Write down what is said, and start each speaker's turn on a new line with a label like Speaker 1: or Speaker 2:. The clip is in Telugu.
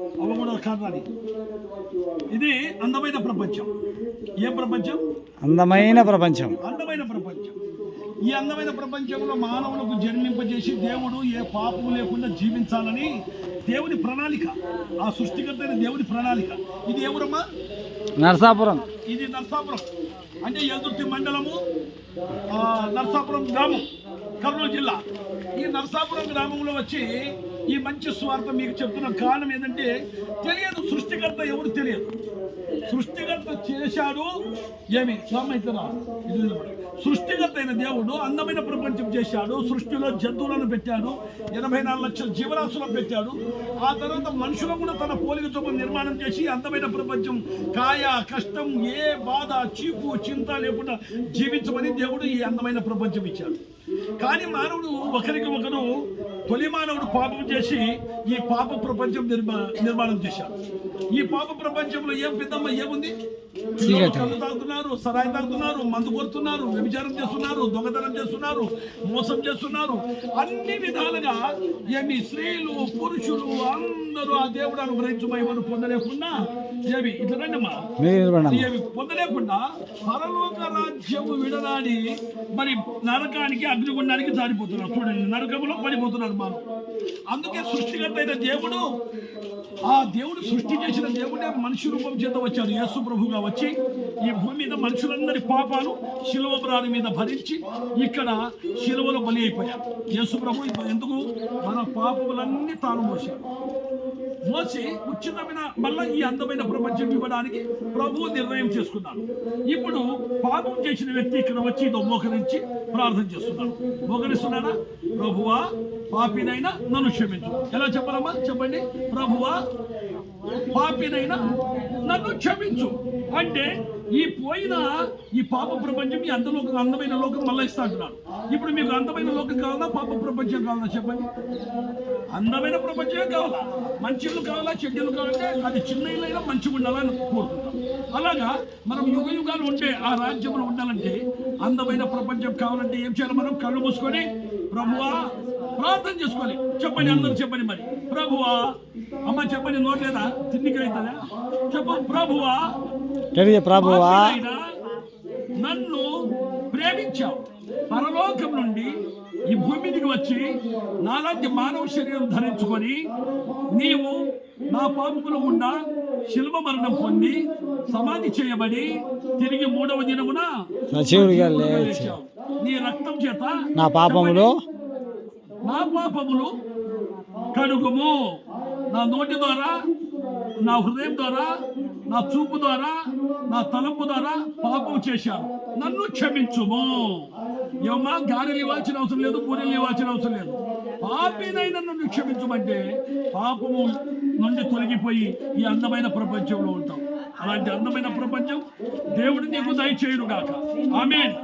Speaker 1: అవ కూడా కారణాలు ఇది అందమైన ప్రపంచం. ఏ ప్రపంచం?
Speaker 2: అందమైన ప్రపంచం.
Speaker 1: అందమైన ప్రపంచం. ఈ అందమైన ప్రపంచంలో మానవులకు జన్మింపజేసి దేవుడు ఏ పాపము లేకుండా జీవించాలని దేవుని ప్రణాళిక. ఆ సృష్టికర్త అయిన దేవుని ప్రణాళిక. ఇది ఎవరమ్మా?
Speaker 2: నరసాపురం.
Speaker 1: ఇది నర్సాపురం. అంటే ఎదుర్తి మండలము నర్సాపురం గ్రామం కర్నూలు జిల్లా. ఈ నర్సాపురం గ్రామంలో వచ్చి ఈ మంచి స్వార్థ మీకు చెప్తున్న కారణం ఏంటంటే తెలియదు సృష్టికర్త ఎవరు తెలియదు. సృష్టికర్త చేశాడు ఏమి? స్వామైతరా ఇది సృష్టికర్త అయిన దేవుడు అందమైన ప్రపంచం చేశాడు సృష్టిలో జంతువులను పెట్టాడు ఎనభై నాలుగు లక్షల జీవరాశులను పెట్టాడు. ఆ తర్వాత మనుషులను కూడా తన పోలిక చొప్పున నిర్మాణం చేసి అందమైన ప్రపంచం కాయ కష్టం ఏ బాధ చీపు చింత లేకుండా జీవించమని దేవుడు ఈ అందమైన ప్రపంచం ఇచ్చాడు. కానీ మానవుడు ఒకరికి ఒకరు తొలి మానవుడు పాపం చేసి ఈ పాప ప్రపంచం నిర్మా నిర్మాణం చేశాడు. ఈ పాప ప్రపంచంలో ఏం పెద్దమ్మ ఏముంది? కళ్ళు తాగుతున్నారు సరాయి తాగుతున్నారు మందు కొడుతున్నారు వ్యభిచారం చేస్తున్నారు దొంగతనం చేస్తున్నారు మోసం చేస్తున్నారు. అన్ని విధాలుగా ఏమి స్త్రీలు పురుషులు అందరూ ఆ దేవుడు అనుగ్రహించు మహిమను పొందలేకుండా ఏమి? ఇట్లా ఏమి పొందలేకుండా పరలోక రాజ్యము విడనాడి మరి నరకానికి అగ్నిగుండానికి జారిపోతున్నారు. చూడండి నరకములో పడిపోతున్నారు. మనం అందుకే సృష్టికర్త అయిన దేవుడు ఆ దేవుడు సృష్టి చేసిన దేవుడే మనిషి రూపం చేత వచ్చాడు. యేసు ప్రభుగా వచ్చి ఈ భూమి మీద మనుషులందరి పాపాలు శిలువ ప్రాణి మీద భరించి ఇక్కడ శిలువలో బలి అయిపోయారు. యేసుప్రభు ఎందుకు? మన పాపములన్నీ తాను మోసాడు మోసి ఉచితమైన మళ్ళా ఈ అందమైన ప్రపంచం ఇవ్వడానికి ప్రభు నిర్ణయం చేసుకున్నాడు. ఇప్పుడు పాపం చేసిన వ్యక్తి ఇక్కడ వచ్చి ఇదో మోకరించి ప్రార్థన చేస్తున్నాడు. మోకరిస్తున్నాడా? ప్రభువా పాపినైనా నన్ను క్షమించు. ఎలా చెప్పాలమ్మా? చెప్పండి. ప్రభువా పాపినైనా నన్ను క్షమించు. అంటే ఈ పోయిన ఈ పాప ప్రపంచం ఈ అందలోకం అందమైన లోకం మళ్ళీ ఇస్తా అంటున్నాడు. ఇప్పుడు మీకు అందమైన లోకం కావాలా? పాప ప్రపంచం కావాలా? చెప్పండి. అందమైన ప్రపంచమే కావాలా? మంచి ఇల్లు కావాలా? చెడ్డలు కావాలంటే అది చిన్న ఇల్లు అయినా మంచిగా ఉండాలని కోరుకుంటాం. అలాగా మనం యుగ యుగాలు ఉంటే ఆ రాజ్యంలో ఉండాలంటే అందమైన ప్రపంచం కావాలంటే ఏం చేయాలి మనం? కళ్ళు మూసుకొని ప్రభువా ప్రార్థన చేసుకోవాలి చెప్పండి అందరూ చెప్పండి మరి. ప్రభువా అమ్మ చెప్పండి నోట్లేదా? తిండికి అవుతుందా? చెప్పు ప్రభువా
Speaker 2: ప్రభువా.
Speaker 1: నన్ను ప్రేమించావు. పరలోకం నుండి ఈ భూమి మీదకి వచ్చి నాలాంటి మానవ శరీరం ధరించుకొని నీవు నా పాపముల గుండా శిల్వ మరణం పొంది సమాధి చేయబడి తిరిగి మూడవ దినమున లేచావు. నీ రక్తం చేత
Speaker 2: నా పాపములు
Speaker 1: నా పాపములు కడుగుము. నా నోటి ద్వారా నా హృదయం ద్వారా నా చూపు ద్వారా నా తలంపు ద్వారా పాపం చేశాను నన్ను క్షమించుము. ఏమన్నా గారెలు ఇవ్వాల్సిన అవసరం లేదు పూరీలు ఇవ్వాల్సిన అవసరం లేదు. పాపినైనా నన్ను క్షమించమంటే పాపము నుండి తొలగిపోయి ఈ అందమైన ప్రపంచంలో ఉంటాం. అలాంటి అందమైన ప్రపంచం దేవుడు నీకు దయచేయును గాక ఆమెన్.